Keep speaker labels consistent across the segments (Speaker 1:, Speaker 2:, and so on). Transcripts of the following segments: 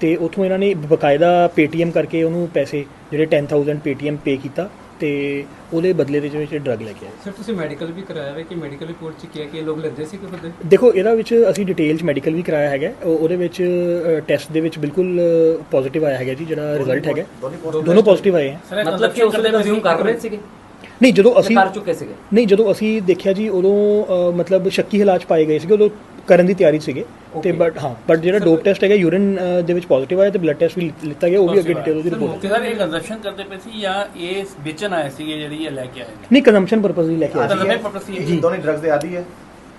Speaker 1: ਤੇ ਉੱਥੋਂ ਇਹਨਾਂ ਨੇ ਬਕਾਇਦਾ ਪੇਟੀਐਮ ਕਰਕੇ ਉਹਨੂੰ ਪੈਸੇ ਜਿਹੜੇ 10000 ਪੇਟੀਐਮ ਪੇ ਕੀਤਾ ਤੇ ਉਹਦੇ ਬਦਲੇ ਦੇ ਵਿੱਚ ਡਰੱਗ ਲੈ ਕੇ ਆਏ।
Speaker 2: ਸਰ ਤੁਸੀਂ ਮੈਡੀਕਲ ਵੀ ਕਰਾਇਆ ਹੈ ਕਿ ਮੈਡੀਕਲ ਰਿਪੋਰਟ ਚ ਕੀ ਹੈ ਕਿ ਇਹ ਲੋਕ ਲੈਂਦੇ ਸੀ ਕਿ ਖੁਦ?
Speaker 1: ਦੇਖੋ ਇਹਦਾ ਵਿੱਚ ਅਸੀਂ ਡਿਟੇਲ ਚ ਮੈਡੀਕਲ ਵੀ ਕਰਾਇਆ ਹੈਗਾ। ਉਹ- ਉਹਦੇ ਵਿੱਚ ਟੈਸਟ ਦੇ ਵਿੱਚ ਬਿਲਕੁਲ ਪੋਜ਼ਿਟਿਵ ਆਇਆ ਹੈਗਾ ਜੀ ਜਿਹੜਾ ਰਿਜ਼ਲਟ ਹੈਗਾ। ਦੋਨੋਂ ਪੋਜ਼ਿਟਿਵ ਆਏ ਹੈ
Speaker 3: ਮਤਲਬ ਕਿ ਉਸ ਵੇਲੇ ਕੰਜ਼ੂਮ ਕਰ ਰਹੇ ਸੀਗੇ।
Speaker 1: ਨਹੀਂ ਜਦੋਂ ਅਸੀਂ
Speaker 3: ਕਰ ਚੁੱਕੇ ਸੀਗੇ।
Speaker 1: ਨਹੀਂ ਜਦੋਂ ਅਸੀਂ ਦੇਖਿਆ ਜੀ ਉਦੋਂ ਅ, ਮਤਲਬ ਸ਼ੱਕੀ ਹਾਲਾਤ 'ਚ ਪਾਏ ਗਏ ਸੀਗੇ ਉਦੋਂ ਕਰਨ ਦੀ ਤਿਆਰੀ ਸੀਗੇ। ਤੇ ਬਟ ਹਾਂ ਬਟ ਜਿਹੜਾ ਡੋਪ ਟੈਸਟ ਹੈਗਾ ਯੂਰਿਨ ਦੇ ਵਿੱਚ ਪੋਜ਼ਿਟਿਵ ਆਇਆ ਤੇ ਬਲੱਡ ਟੈਸਟ ਵੀ ਲਿੱਤਾ ਗਿਆ ਉਹ ਵੀ ਅੱਗੇ ਡਿਟੇਲ ਉਹਦੀ ਰਿਪੋਰਟ
Speaker 4: ਸਰ ਇਹ ਕੰਜ਼ੰਪਸ਼ਨ ਕਰਦੇ ਪਏ ਸੀ ਜਾਂ ਇਹ ਵੇਚਣ ਆਏ ਸੀਗੇ ਜਿਹੜੀ ਇਹ ਲੈ ਕੇ ਆਏ ਨੇ?
Speaker 1: ਨਹੀਂ ਕੰਜ਼ੰਪਸ਼ਨ ਪਰਪਸ ਲਈ ਲੈ ਕੇ ਆਏ
Speaker 4: ਤਾਂ
Speaker 1: ਸੀ
Speaker 4: ਲੰਮੇ ਪਰਪਸ ਸੀ
Speaker 5: ਜੀ। ਦੋਨੇ ਡਰੱਗਸ ਦੇ ਆਦੀ ਹੈ।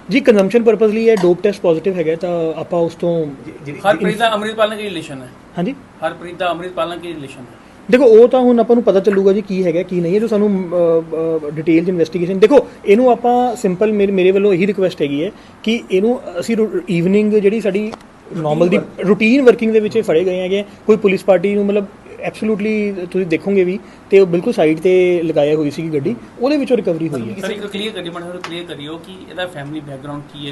Speaker 1: ਜੀ ਕੰਜ਼ੰਪਸ਼ਨ ਪਰਪਸ ਲਈ ਇਹ ਡੋਪ ਟੈਸਟ ਪੋਜ਼ਿਟਿਵ ਹੈਗਾ ਤਾਂ ਆਪਾਂ ਉਸ ਤੋਂ
Speaker 4: ਹਰਪ੍ਰੀਤ ਦਾ ਅੰਮ੍ਰਿਤਪਾਲ ਨਾਲ ਕੀ ਰਿਲੇਸ਼ਨ ਹੈ?
Speaker 1: ਹਾਂਜੀ?
Speaker 4: ਹਰਪ੍ਰੀਤ ਦਾ ਅੰਮ੍ਰਿਤਪਾਲ ਨਾਲ ਕੀ ਰਿਲੇਸ਼ਨ ਹੈ?
Speaker 1: ਦੇਖੋ ਉਹ ਤਾਂ ਹੁਣ ਆਪਾਂ ਨੂੰ ਪਤਾ ਚੱਲੂਗਾ ਜੀ ਕੀ ਹੈਗਾ ਕੀ ਨਹੀਂ ਹੈ ਜੋ ਸਾਨੂੰ ਡਿਟੇਲਡ ਇਨਵੈਸਟੀਗੇਸ਼ਨ ਦੇਖੋ ਇਹਨੂੰ ਆਪਾਂ ਸਿੰਪਲ ਮੇਰੇ ਮੇਰੇ ਵੱਲੋਂ ਇਹੀ ਰਿਕੁਐਸਟ ਹੈਗੀ ਹੈ ਕਿ ਇਹਨੂੰ ਅਸੀਂ ਈਵਨਿੰਗ ਜਿਹੜੀ ਸਾਡੀ ਨਾਰਮਲ ਦੀ ਰੂਟੀਨ ਵਰਕਿੰਗ ਦੇ ਵਿੱਚ ਫੜੇ ਗਏ ਹੈਗੇ ਕੋਈ ਪੁਲਿਸ ਪਾਰਟੀ ਨੂੰ ਮਤਲਬ ਐਬਸੋਲੂਟਲੀ ਤੁਸੀਂ ਦੇਖੋਗੇ ਵੀ ਤੇ ਉਹ ਬਿਲਕੁਲ ਸਾਈਡ ਤੇ ਲਗਾਇਆ ਹੋਈ ਸੀ ਗੱਡੀ ਉਹਦੇ ਵਿੱਚੋਂ ਰਿਕਵਰੀ ਹੋਈ ਹੈ।
Speaker 4: ਸਰ ਇੱਕ ਕਲੀਅਰ ਕਰੀ ਮਨ ਕਲੀਅਰ ਕਰਿਓ ਕਿ ਇਹਦਾ ਫੈਮਿਲੀ ਬੈਕਗ੍ਰਾਉਂਡ ਕੀ ਹੈ?